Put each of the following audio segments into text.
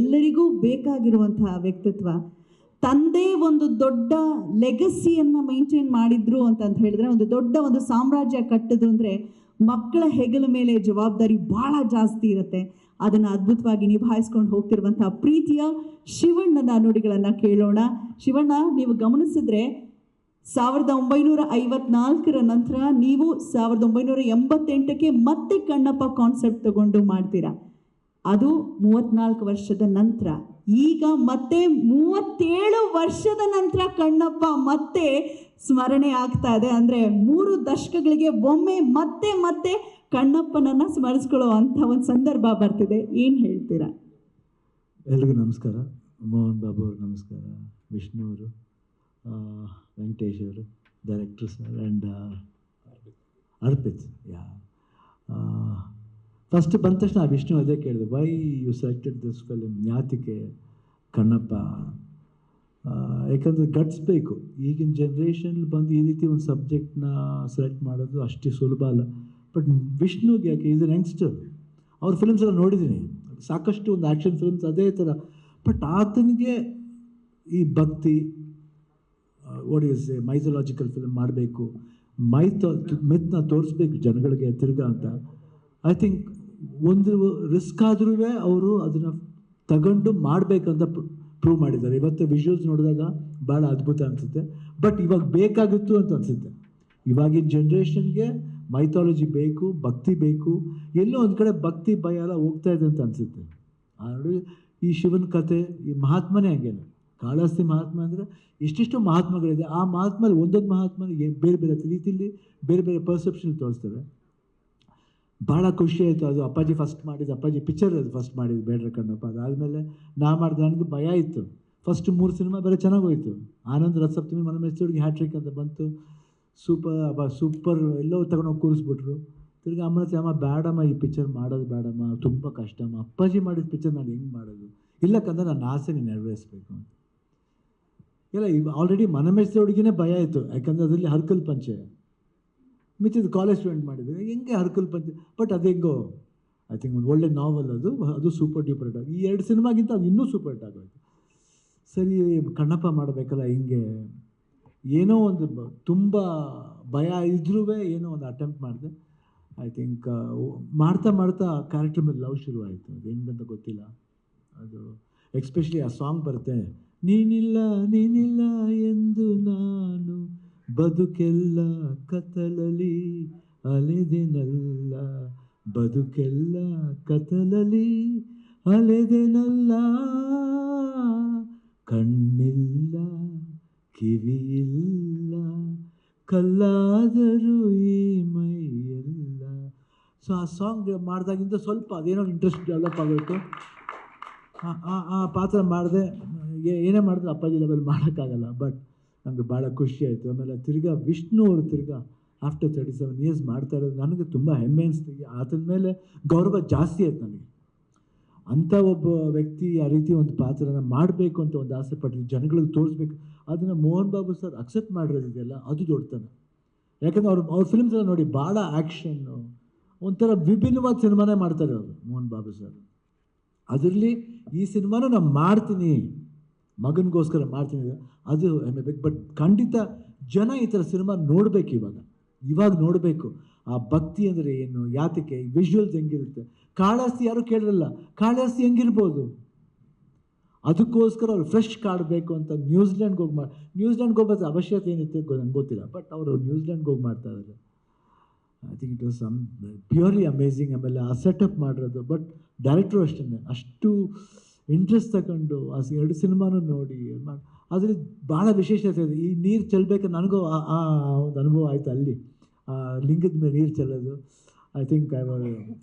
ಎಲ್ಲರಿಗೂ ಬೇಕಾಗಿರುವಂತಹ ವ್ಯಕ್ತಿತ್ವ. ತಂದೆ ಒಂದು ದೊಡ್ಡ ಲೆಗಸಿಯನ್ನು ಮೈಂಟೈನ್ ಮಾಡಿದ್ರು ಅಂತಂತ ಹೇಳಿದ್ರೆ, ಒಂದು ದೊಡ್ಡ ಒಂದು ಸಾಮ್ರಾಜ್ಯ ಕಟ್ಟಿದ್ರು ಅಂದರೆ ಮಕ್ಕಳ ಹೆಗಲ ಮೇಲೆ ಜವಾಬ್ದಾರಿ ಭಾಳ ಜಾಸ್ತಿ ಇರುತ್ತೆ. ಅದನ್ನು ಅದ್ಭುತವಾಗಿ ನಿಭಾಯಿಸ್ಕೊಂಡು ಹೋಗ್ತಿರುವಂತಹ ಪ್ರೀತಿಯ ಶಿವಣ್ಣನ ನುಡಿಗಳನ್ನು ಕೇಳೋಣ. ಶಿವಣ್ಣ, ನೀವು ಗಮನಿಸಿದ್ರೆ ಸಾವಿರದ ಒಂಬೈನೂರ ಐವತ್ನಾಲ್ಕರ ನಂತರ ನೀವು ಸಾವಿರದ ಒಂಬೈನೂರ ಎಂಬತ್ತೆಂಟಕ್ಕೆ ಮತ್ತೆ ಕಣ್ಣಪ್ಪ ಕಾನ್ಸೆಪ್ಟ್ ತಗೊಂಡು ಮಾಡ್ತೀರಾ? ಅದು ಮೂವತ್ನಾಲ್ಕು ವರ್ಷದ ನಂತರ. ಈಗ ಮತ್ತೆ ಮೂವತ್ತೇಳು ವರ್ಷದ ನಂತರ ಕಣ್ಣಪ್ಪ ಮತ್ತೆ ಸ್ಮರಣೆ ಆಗ್ತಾ ಇದೆ. ಅಂದರೆ ಮೂರು ದಶಕಗಳಿಗೆ ಒಮ್ಮೆ ಮತ್ತೆ ಮತ್ತೆ ಕಣ್ಣಪ್ಪನನ್ನು ಸ್ಮರಿಸ್ಕೊಳ್ಳೋ ಅಂಥ ಒಂದು ಸಂದರ್ಭ ಬರ್ತಿದೆ. ಏನು ಹೇಳ್ತೀರಾ? ಎಲ್ರಿಗೂ ನಮಸ್ಕಾರ. ಮೋಹನ್ ಬಾಬು ಅವರು ನಮಸ್ಕಾರ. ವಿಷ್ಣು ಅವರು ವೆಂಕಟೇಶ್ ಅವರು director sir and Arpit. Yeah first ಬಂದ ತಕ್ಷಣ ವಿಷ್ಣು ಅದೇ ಕೇಳಿದೆ why you selected this film ಯಾತಿಕೆ? Kannappa? ಯಾಕಂದರೆ ಗಟ್ಸ್ ಬೇಕು. ಈಗಿನ ಜನ್ರೇಷನ್ ಬಂದು ಈ ರೀತಿ ಒಂದು ಸಬ್ಜೆಕ್ಟ್ನ ಸೆಲೆಕ್ಟ್ ಮಾಡೋದು ಅಷ್ಟೇ ಸುಲಭ ಅಲ್ಲ. ಬಟ್ ವಿಷ್ಣುಗೆ ಯಾಕೆ? ಈಸ್ ನೆಂಗ್ಸ್ಟರ್ ಯಂಗ್ಸ್ಟರ್ ಅವ್ರ ಫಿಲ್ಮ್ಸ್ ಎಲ್ಲ ನೋಡಿದ್ದೀನಿ ಸಾಕಷ್ಟು ಒಂದು ಆ್ಯಕ್ಷನ್ ಫಿಲ್ಮ್ಸ್ ಅದೇ ಥರ ಬಟ್ ಆತನಿಗೆ ಈ ಭಕ್ತಿ ಓಡಿ ಮೈಥೊಲಾಜಿಕಲ್ ಫಿಲ್ಮ್ ಮಾಡಬೇಕು. ಮೈಥ ಮಿತ್ನ ತೋರಿಸ್ಬೇಕು ಜನಗಳಿಗೆ ತಿರ್ಗಾ ಅಂತ. ಐ ಥಿಂಕ್ ಒಂದು ರಿಸ್ಕ್ ಆದ್ರೂ ಅವರು ಅದನ್ನು ತಗೊಂಡು ಮಾಡಬೇಕಂತ ಪ್ರೂವ್ ಮಾಡಿದ್ದಾರೆ. ಇವತ್ತು ವಿಜುವಲ್ಸ್ ನೋಡಿದಾಗ ಭಾಳ ಅದ್ಭುತ ಅನಿಸುತ್ತೆ. ಬಟ್ ಇವಾಗ ಬೇಕಾಗಿತ್ತು ಅಂತ ಅನಿಸುತ್ತೆ. ಇವಾಗಿನ ಜನ್ರೇಷನ್ಗೆ ಮೈಥಾಲಜಿ ಬೇಕು, ಭಕ್ತಿ ಬೇಕು, ಎಲ್ಲೋ ಒಂದು ಕಡೆ ಭಕ್ತಿ, ಭಯ ಎಲ್ಲ ಹೋಗ್ತಾ ಇದೆ ಅಂತ ಅನಿಸುತ್ತೆ. ಆದರೆ ಈ ಶಿವನ ಕತೆ, ಈ ಮಹಾತ್ಮನೇ ಹಂಗೇನೆ. ಕಾಳಹಸ್ತಿ ಮಹಾತ್ಮ ಅಂದರೆ ಎಷ್ಟೆಷ್ಟು ಮಹಾತ್ಮಗಳಿದೆ. ಆ ಮಹಾತ್ಮಲ್ಲಿ ಒಂದೊಂದು ಮಹಾತ್ಮನಿಗೆ ಬೇರೆ ಬೇರೆ ರೀತಿಯಲ್ಲಿ ಬೇರೆ ಬೇರೆ ಪರ್ಸೆಪ್ಷನ್ ತೋರಿಸ್ತವೆ. ಭಾಳ ಖುಷಿ ಆಯಿತು. ಅದು ಅಪ್ಪಾಜಿ ಫಸ್ಟ್ ಮಾಡಿದ್ದು, ಅಪ್ಪಾಜಿ ಪಿಕ್ಚರ್ ಅದು ಫಸ್ಟ್ ಮಾಡಿದ್ದು, ಬೇಡ್ರ ಕಣ್ಣಪ್ಪ ಅದಾದಮೇಲೆ ನಾ ಮಾಡಿದೆ, ನನಗೆ ಭಯ ಇತ್ತು ಫಸ್ಟ್ ಮೂರು ಸಿನಿಮಾ ಬೇರೆ ಚೆನ್ನಾಗಿ ಹೋಯಿತು. ಆನಂದ್ ರಥಸಪ್ತಮಿ ಮನ ಮೆಚ್ಚುಗೆ ಹ್ಯಾಟ್ರಿಕ್ ಅಂತ ಬಂತು. ಸೂಪರ್ ಅಬ್ಬ ಸೂಪರ್ ಎಲ್ಲೋ ತಗೊಂಡೋಗಿ ಕೂರಿಸ್ಬಿಟ್ರು. ತಿರ್ಗಿ ಅಮ್ಮನ ಅಮ್ಮ ಬೇಡಮ್ಮ ಈ ಪಿಕ್ಚರ್ ಮಾಡೋದು ಬೇಡಮ್ಮ ತುಂಬ ಕಷ್ಟಮ್ಮ. ಅಪ್ಪಾಜಿ ಮಾಡಿದ ಪಿಕ್ಚರ್ ನಾನು ಹೆಂಗೆ ಮಾಡೋದು? ಇಲ್ಲಕ್ಕಂದ್ರೆ ನನ್ನ ಆಸೆ ನೀನು ನೆರವೇರಿಸ್ಬೇಕು ಅಂತ. ಇಲ್ಲ ಆಲ್ರೆಡಿ ಆಲ್ರೆಡಿ ಹುಡುಗಿನೇ ಭಯ ಆಯಿತು. ಯಾಕಂದರೆ ಅದರಲ್ಲಿ ಹರ್ಕಲ್ ಪಂಚೆ. ಮಿಚ್ಚಿದ ಕಾಲೇಜ್ ಸ್ಟೂಡೆಂಟ್ ಮಾಡಿದ್ರು ಹೆಂಗೆ ಹರ್ಕಲ್ ಪಂಚೆ ಬಟ್ ಅದು ಹೆಂಗೋ ಐ ಥಿಂಕ್ ಒಂದು ಒಳ್ಳೆ ನಾವಲ್ ಅದು ಅದು ಸೂಪರ್ ಡೂಪರ್ ಹಿಟ್ ಆಗಿ, ಈ ಎರಡು ಸಿನಿಮಾಗಿಂತ ಅದು ಇನ್ನೂ ಸೂಪರ್ ಹಿಟ್ ಆಗೋಯ್ತು. ಸರಿ, ಕಣ್ಣಪ್ಪ ಮಾಡಬೇಕಲ್ಲ ಹಿಂಗೆ? ಏನೋ ಒಂದು ತುಂಬ ಭಯ ಇದ್ರೂ ಏನೋ ಒಂದು ಅಟೆಂಪ್ಟ್ ಮಾಡಿದೆ. ಐ ಥಿಂಕ್ ಮಾಡ್ತಾ ಮಾಡ್ತಾ ಕ್ಯಾರೆಕ್ಟರ್ ಮೇಲೆ ಲವ್ ಶುರುವಾಯಿತು. ಅದು ಹೆಂಗಂತ ಗೊತ್ತಿಲ್ಲ. ಅದು ಎಕ್ಸ್ಪೆಷಲಿ ಆ ಸಾಂಗ್ ಬರುತ್ತೆ, ನೀನಿಲ್ಲ ನೀನಿಲ್ಲ ಎಂದು ನಾನು ಬದುಕೆಲ್ಲ ಕತ್ತಲಲಿ ಅಲೆದೆನಲ್ಲ, ಬದುಕೆಲ್ಲ ಕತ್ತಲಲಿ ಅಲೆದೆನಲ್ಲ. ಕಣ್ಣಿಲ್ಲ, ಕಿವಿಯಿಲ್ಲ, ಕಲ್ಲಾದರೂ ಈ ಮೈಯೆಲ್ಲ. ಸೊ ಆ ಸಾಂಗ್ ಮಾಡಿದಾಗಿಂದ ಸ್ವಲ್ಪ ಅದೇನೋ ಇಂಟ್ರೆಸ್ಟ್ ಡೆವಲಪ್ ಆಗೋಯ್ತು. ಆ- ಪಾತ್ರ ಮಾಡಿದೆ ಏನೇ ಮಾಡಿದ್ರು ಅಪ್ಪಾಜಿ ಲೆವೆಲ್ ಮಾಡೋಕ್ಕಾಗಲ್ಲ ಬಟ್ ನನಗೆ ಭಾಳ ಖುಷಿ ಆಯಿತು. ಆಮೇಲೆ ತಿರ್ಗಾ ವಿಷ್ಣು ಅವರು ತಿರ್ಗಾ ಆಫ್ಟರ್ ತರ್ಟಿ ಸೆವೆನ್ ಇಯರ್ಸ್ ಮಾಡ್ತಾ ಇರೋದು ನನಗೆ ತುಂಬ ಹೆಮ್ಮೆ ಅನಿಸ್ತಿದೆ ಆತನ ಮೇಲೆ ಗೌರವ ಜಾಸ್ತಿ ಆಯ್ತು ನನಗೆ. ಅಂಥ ಒಬ್ಬ ವ್ಯಕ್ತಿ ಆ ರೀತಿ ಒಂದು ಪಾತ್ರನ ಮಾಡಬೇಕು ಅಂತ ಒಂದು ಆಸೆ ಪಟ್ಟಿದ್ದು ಜನಗಳಿಗೆ ತೋರಿಸ್ಬೇಕು. ಅದನ್ನು ಮೋಹನ್ ಬಾಬು ಸರ್ ಅಕ್ಸೆಪ್ಟ್ ಮಾಡಿರೋದಿದೆಯಲ್ಲ ಅದು ದೊಡ್ಡತನ. ಯಾಕಂದ್ರೆ ಅವ್ರು, ಅವ್ರ ಫಿಲ್ಮ್ಸ್ ಎಲ್ಲ ನೋಡಿ ಭಾಳ ಆ್ಯಕ್ಷನ್ನು ಒಂಥರ ವಿಭಿನ್ನವಾದ ಸಿನಿಮಾನೇ ಮಾಡ್ತಾರೆ ಅವರು ಮೋಹನ್ ಬಾಬು ಸರ್. ಅದರಲ್ಲಿ ಈ ಸಿನಿಮಾನ ನಾನು ಮಾಡ್ತೀನಿ. ಮಗನಿಗೋಸ್ಕರ ಮಾಡ್ತೀನಿ ಅದು ಹೆಮ್ಮೆ ಬೇಕು. ಬಟ್ ಖಂಡಿತ ಜನ ಈ ಥರ ಸಿನಿಮಾ ನೋಡಬೇಕು ಇವಾಗ. ಇವಾಗ ನೋಡಬೇಕು. ಆ ಭಕ್ತಿ ಅಂದರೆ ಏನು? ಯಾತಕ್ಕೆ? ವಿಜುವಲ್ಸ್ ಹೆಂಗಿರುತ್ತೆ? ಕಾಳಾಸ್ತಿ ಯಾರು ಕೇಳಿರಲ್ಲ? ಕಾಳಾಸ್ತಿ ಹೆಂಗಿರ್ಬೋದು? ಅದಕ್ಕೋಸ್ಕರ ಅವ್ರು ಫ್ರೆಶ್ ಕಾಡಬೇಕು ಅಂತ ನ್ಯೂಜಿಲೆಂಡ್ಗೆ ಹೋಗಿ ಮಾಡಿ ನ್ಯೂಜಿಲೆಂಡ್ಗೆ ಹೋಗೋದು ಅವಶ್ಯಕತೆ ಏನಿತ್ತು ನಂಗೆ ಗೊತ್ತಿಲ್ಲ. ಬಟ್ ಅವರು ನ್ಯೂಜಿಲೆಂಡ್ಗೆ ಹೋಗಿ ಮಾಡ್ತಾ ಇದ್ದಾರೆ I think it was some purely amazing ಆಮೇಲೆ ಆ ಸೆಟಪ್ ಮಾಡಿರೋದು. ಬಟ್ ಡೈರೆಕ್ಟ್ರು ಅಷ್ಟೇ ಅಷ್ಟು ಇಂಟ್ರೆಸ್ಟ್ ತಗೊಂಡು ಆ ಎರಡು ಸಿನಿಮಾನು ನೋಡಿ ಮಾಡಿ ಅದ್ರಲ್ಲಿ ಭಾಳ ವಿಶೇಷತೆ ಇದೆ. ಈ ನೀರು ಚೆಲ್ಲಬೇಕು ನನಗೂ ಆ ಆ ಒಂದು ಅನುಭವ ಆಯಿತು ಅಲ್ಲಿ. ಆ ಲಿಂಗದ ಮೇಲೆ ನೀರು ಚೆಲ್ಲೋದು. ಐ ಥಿಂಕ್ ಐ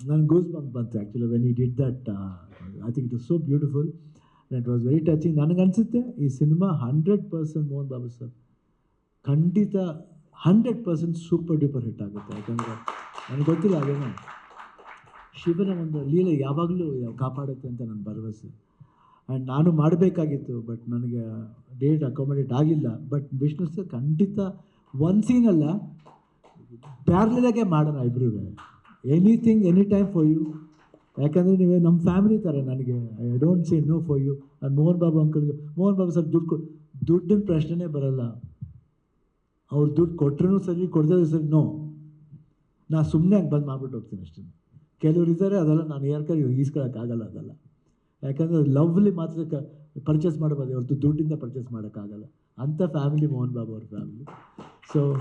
ನನ್ನ ಗೂಸ್ ಬಂಕ್ ಬಂತು actually when he did that I think it was so beautiful it was very touching ನನಗನ್ಸುತ್ತೆ ಈ cinema hundred percent Mohan Babu sir. ಖಂಡಿತ hundred percent super duper hit ಆಗುತ್ತೆ. ಯಾಕಂದರೆ ನನಗೆ ಗೊತ್ತಿಲ್ಲ ಅದೇನೋ ಶಿವನ ಒಂದು ಲೀಲೆ ಯಾವಾಗಲೂ ಕಾಪಾಡುತ್ತೆ ಅಂತ ನನ್ನ ಭರವಸೆ. ಆ್ಯಂಡ್ ನಾನು ಮಾಡಬೇಕಾಗಿತ್ತು ಬಟ್ ನನಗೆ ಡೇಟ್ ಅಕಾಮಡೇಟ್ ಆಗಿಲ್ಲ. ಬಟ್ ವಿಷ್ಣು ಸರ್ ಖಂಡಿತ ಒನ್ ಸೀನಲ್ಲ ಪ್ಯಾರ್ಲಾಗೆ ಮಾಡೋಣ ಇಬ್ಬರು anything any time for you ಯಾಕಂದರೆ ನೀವೇ ನಮ್ಮ ಫ್ಯಾಮಿಲಿ ಥರ ನನಗೆ I don't say no for you ನಾನು ಮೋಹನ್ ಬಾಬು ಅಂಕಲ್ಗೆ, ಮೋಹನ್ ಬಾಬು ಸರ್ ದುಡ್ಡು ಕೊಟ್ಟು ದುಡ್ಡಿನ ಪ್ರಶ್ನೆನೇ ಬರಲ್ಲ. ಅವ್ರು ದುಡ್ಡು ಕೊಟ್ಟರು ಸರಿ ಕೊಡ್ದೇ ಸರಿ ನೋ ನಾ ಸುಮ್ಮನೆ ಹಂಗೆ ಬಂದು ಮಾಡ್ಬಿಟ್ಟು ಹೋಗ್ತೀನಿ ಅಷ್ಟೇ. ಕೆಲವ್ರು ಇದ್ದಾರೆ ಅದೆಲ್ಲ ನಾನು ಯಾರ್ಕಾರು ಈಸ್ಕೊಳಕ್ಕಾಗಲ್ಲ ಅದೆಲ್ಲ. ಯಾಕಂದರೆ ಲವ್ಲಿ ಮಾತ್ರ ಕ ಪರ್ಚೇಸ್ ಮಾಡಬಾರ್ದು. ಹೊರತು ದುಡ್ಡಿಂದ ಪರ್ಚೇಸ್ ಮಾಡೋಕ್ಕಾಗಲ್ಲ. ಅಂಥ ಫ್ಯಾಮಿಲಿ ಮೋಹನ್ ಬಾಬು ಅವ್ರ ಫ್ಯಾಮಿಲಿ ಸೊ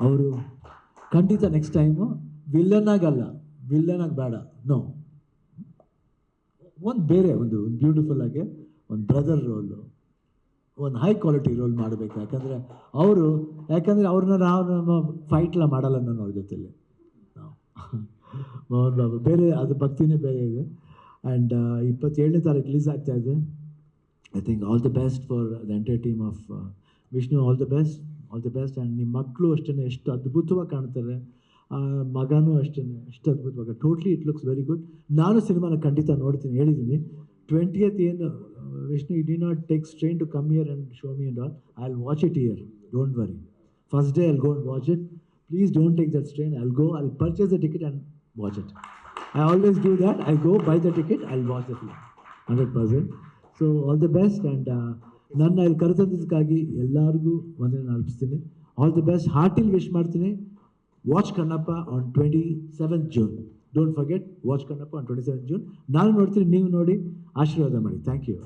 ಅವರು ಖಂಡಿತ ನೆಕ್ಸ್ಟ್ ಟೈಮು ವಿಲ್ಲನ್ ಆಗಲ್ಲ. ವಿಲ್ಲನ್ ಆಗಿ ಬೇಡ. ನೋ ಒಂದು ಬೇರೆ, ಒಂದು ಬ್ಯೂಟಿಫುಲ್ ಆಗಿ ಒಂದು ಬ್ರದರ್ ರೋಲು ಒಂದು ಹೈ ಕ್ವಾಲಿಟಿ ರೋಲ್ ಮಾಡಬೇಕು. ಯಾಕಂದರೆ ಅವರು, ಯಾಕಂದರೆ ಅವ್ರನ್ನ ನಾವು ನಮ್ಮ ಫೈಟ್ಲ ಮಾಡಲ್ಲ ನಾನು ಅವ್ರ ಜೊತೆಲಿ. ಮೋಹನ್ ಬಾಬು, ಬೇರೆ, ಅದು ಭಕ್ತಿನೇ ಬೇರೆ ಇದೆ. ಆ್ಯಂಡ್ ಇಪ್ಪತ್ತೇಳನೇ ತಾರೀಕು ರಿಲೀಸ್ ಆಗ್ತಾ ಇದೆ. I think all the best for the entire team of Vishnu all the best all the best and ನಿಮ್ಮ ಮಕ್ಕಳು ಅಷ್ಟೇ ಎಷ್ಟು ಅದ್ಭುತವಾಗಿ ಕಾಣ್ತಾರೆ. ಮಗನೂ ಅಷ್ಟೇ ಎಷ್ಟು ಅದ್ಭುತವಾಗಿ totally it looks very good ನಾನು ಸಿನಿಮಾನ ಖಂಡಿತ ನೋಡ್ತೀನಿ, ಹೇಳಿದ್ದೀನಿ. ಟ್ವೆಂಟಿಯತ್ ಏನು Vishnu he did not take strain to come here and show me and all I will watch it here don't worry first day I'll go and watch it please don't take that strain I'll go I'll purchase the ticket and watch it I always do that I go buy the ticket I'll watch the film. Hundred percent so all the best and ನನ್ನ ಇಲ್ಲಿ ಕರೆತಂದಿದ್ದಕ್ಕಾಗಿ ಎಲ್ಲರಿಗೂ ವಂದನೆ ಅರ್ಪಿಸ್ತೀನಿ. All the best heartily wish ಮಾಡ್ತೀನಿ. Watch Kannappa on twenty seventh June don't forget watch Kannappa on twenty seventh June ನಾನು ನೋಡ್ತೀನಿ, ನೀವು ನೋಡಿ. ಆಶೀರ್ವಾದ ಮಾಡಿ. Thank you